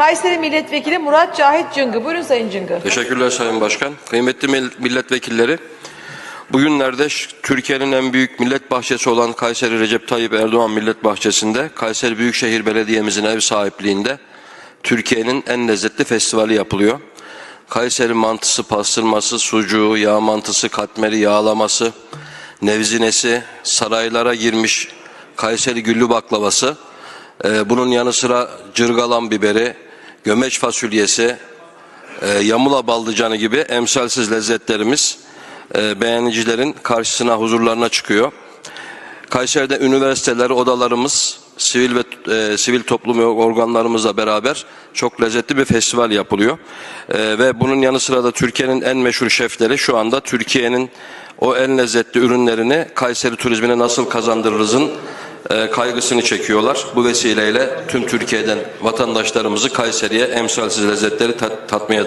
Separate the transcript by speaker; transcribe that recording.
Speaker 1: Kayseri Milletvekili Murat Cahit Cıngı. Buyurun Sayın Cıngı.
Speaker 2: Teşekkürler Sayın Başkan. Kıymetli mil- milletvekilleri, bugünlerde Türkiye'nin en büyük millet bahçesi olan Kayseri Recep Tayyip Erdoğan Millet Bahçesi'nde Kayseri Büyükşehir Belediye'mizin ev sahipliğinde Türkiye'nin en lezzetli festivali yapılıyor. Kayseri mantısı, pastırması, sucuğu, yağ mantısı, katmeri, yağlaması, nevzinesi, saraylara girmiş Kayseri güllü baklavası, e, bunun yanı sıra cırgalan biberi, gömeç fasulyesi, e, yamula baldıcanı gibi emsalsiz lezzetlerimiz e, beğenicilerin karşısına huzurlarına çıkıyor. Kayseri'de üniversiteler, odalarımız, sivil ve e, sivil toplum organlarımızla beraber çok lezzetli bir festival yapılıyor. E, ve bunun yanı sıra da Türkiye'nin en meşhur şefleri şu anda Türkiye'nin o en lezzetli ürünlerini Kayseri turizmine nasıl kazandırırızın e, kaygısını çekiyorlar. Bu vesileyle tüm Türkiye'den vatandaşlarımızı Kayseri'ye emsalsiz lezzetleri tat- tatmaya